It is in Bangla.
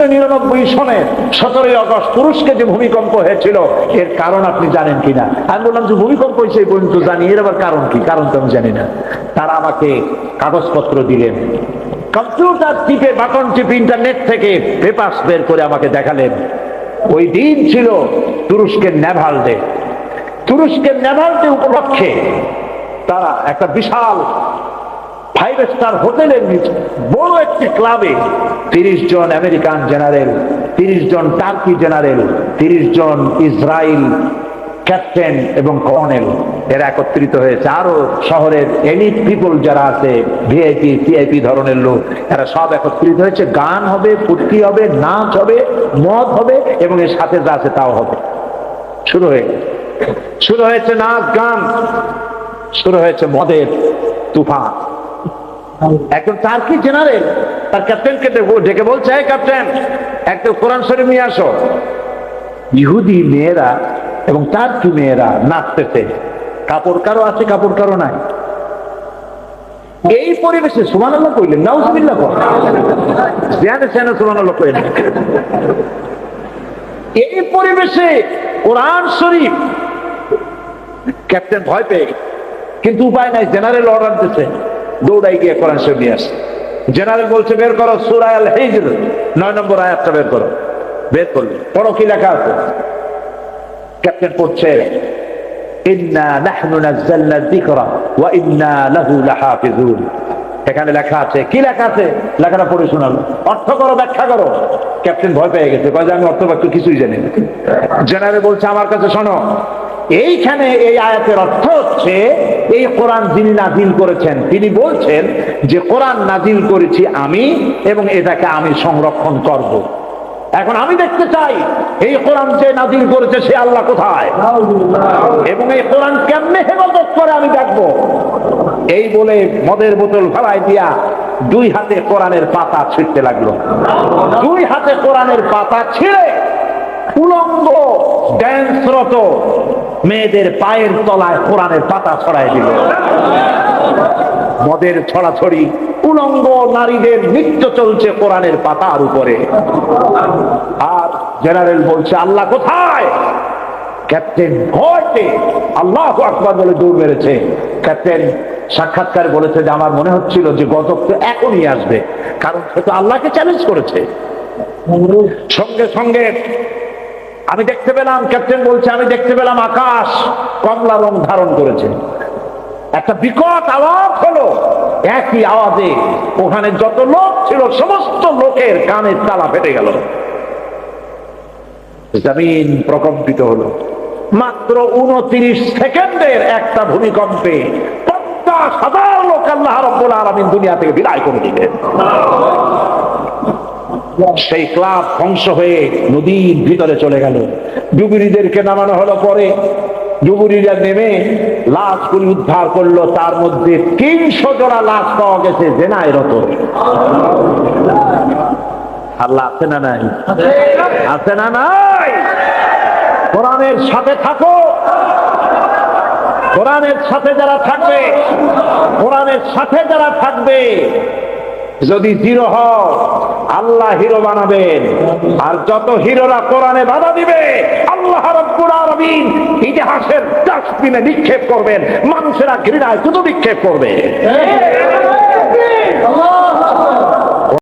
নিরানব্বই সনে সতেরোই আগস্ট তুরস্কে যে ভূমিকম্প হয়েছিল, এর কারণ আপনি জানেন কিনা? আমি বললাম যে ভূমিকম্প হয়েছে পর্যন্ত জানি, এর আবার কারণ কি? কারণ তো আমি জানি না। তারা আমাকে কাগজপত্র দিলেন। কম্পিউটার টিপে বাটন টিপে ইন্টারনেট থেকে পেপার্স বের করে আমাকে দেখালেন। ওই দিন ছিল তুরস্কের নেভাল ডে। তুরস্কের নেভাল উপলক্ষে তারা একটা বিশাল ফাইভ স্টার হোটেলের বড় একটি ক্লাবে তিরিশ জন আমেরিকান জেনারেল তিরিশ জন টার্কি জেনারেল তিরিশ জন ইসরায়েল ক্যাপ্টেন এবং কর্নেল এরা একত্রিত হয়েছে। আরও শহরের এলিট পিপল যারা আছে ভিআইপি সিআইপি ধরনের লোক, এরা সব একত্রিত হয়েছে। গান হবে, ফুর্তি হবে, নাচ হবে, মদ হবে এবং এর সাথে যা আছে তাও হবে। শুরু হয়ে শুরু হয়েছে নাচ, গান। শুরু হয়েছে মদের তুফান। একজন টার্কি জেনারেল তার ক্যাপ্টেনকে ডেকে- বলছে, এই ক্যাপ্টেন একটা কোরআন শরীফ নিয়ে আসো। ইহুদি মেয়েরা এবং টার্কি মেয়েরা নাচতেছে। কাপড় কারও আছে, কাপড় কারও নাই। এই পরিবেশে সুমান আল্লাহ কইলেন, নাউজবিল্লাহ ধ্যানে সেনে সুমান আল্লাহ কইলেন। এই পরিবেশে কোরআন শরীফ ক্যাপ্টেন ভয় পেয়ে কিন্তু উপায় নাই জেনারেল অর্ডার দিচ্ছে দৌড়াই গিয়ে কোরআন শরীফ নিয়ে আসে। জেনারেল বলছে, বের করো সুরায় আল হিজর নয় নম্বর আয়াতটা বের করো। বের করলে পড়ো কি লেখা আছে? ক্যাপ্টেন পড়ছে, ইন্না নাহনু নাযালনা যিকরা ওয়া ইন্না লাহু লাহাফিজুন। এখানে লেখা আছে। কি লেখা আছে? লেখাটা পড়ে শোনালো। অর্থ করো, ব্যাখ্যা করো। ক্যাপ্টেন ভয় পেয়ে গেছে। কয় আমি অর্থ বাক্য কিছুই জানি না। জেনারেল বলছে, আমার কাছে শোনো এইখানে এই আয়াতের অর্থ হচ্ছে, এই কোরআন যিনি নাজিল করেছেন, তিনি বলছেন যে কোরআন নাজিল করেছি আমি এবং এটাকে আমি সংরক্ষণ করব। এখন আমি দেখতে চাই, এই কোরআন যে নাজিল করেছে সে আল্লাহ কোথায়? এবং এই কোরআন কেমনে হেফাজত করে আমি দেখব? এই বলে মদের বোতল ফেলাই দিয়া দুই হাতে কোরআনের পাতা ছিঁড়তে লাগল। দুই হাতে কোরআনের পাতা ছিঁড়ে উলঙ্গ, ড্যান্সরত মেয়েদের পায়ের তলায় কোরআনের পাতা ছড়াই দিল। মদের ছড়াছড়ি, উলঙ্গ নারীদের নৃত্য চলছে কোরআনের পাতার উপরে। আর জেনারেল বলছে, আল্লাহ কোথায়? ক্যাপ্টেন ভয়তে আল্লাহ আকবর বলে দৌড় মেরেছে। ক্যাপ্টেন সাক্ষাৎকার বলেছে যে, আমার মনে হচ্ছিল যে, গজব তো এখনই আসবে। কারণ সে তো আল্লাহকে চ্যালেঞ্জ করেছে। সঙ্গে সঙ্গে আমি দেখতে পেলাম, ক্যাপ্টেন বলছে, আমি দেখতে পেলাম আকাশ কমলা রং ধারণ করেছে। একটা বিকট আওয়াজ হলো, একই আওয়াজে ওখানে যত লোক ছিল, সমস্ত লোকের কানের তালা ফেটে গেল। জমিন প্রকম্পিত হলো। মাত্র উনত্রিশ সেকেন্ডের একটা ভূমিকম্পে পঞ্চাশ হাজার লোক আল্লাহ রব্বুল আলমিন দুনিয়া থেকে বিদায় করে দিলেন। সেই ক্লাব ধ্বংস হয়ে নদীর ভিতরে চলে গেল। ডুবুরিদেরকে নামানো হলো পরে। ডুবুরিরা নেমে লাশগুলি উদ্ধার করল। তার মধ্যে তিনশো জোড়া লাশ পাওয়া গেছে, জেনায় রত। আল্লাহ আছে না নাই? আছে না নাই? কোরআনের সাথে থাকো। কোরআনের সাথে যারা থাকবে, কোরআনের সাথে যারা থাকবে, যদি জিরো হও আল্লাহ হিরো বানাবেন। আর যত হিরোরা কোরআনে বাধা দিবে, আল্লাহ ইতিহাসের ডাস্টবিনে নিক্ষেপ করবেন, মানুষেরা ঘৃণায় শুধু নিক্ষেপ করবে। আল্লাহ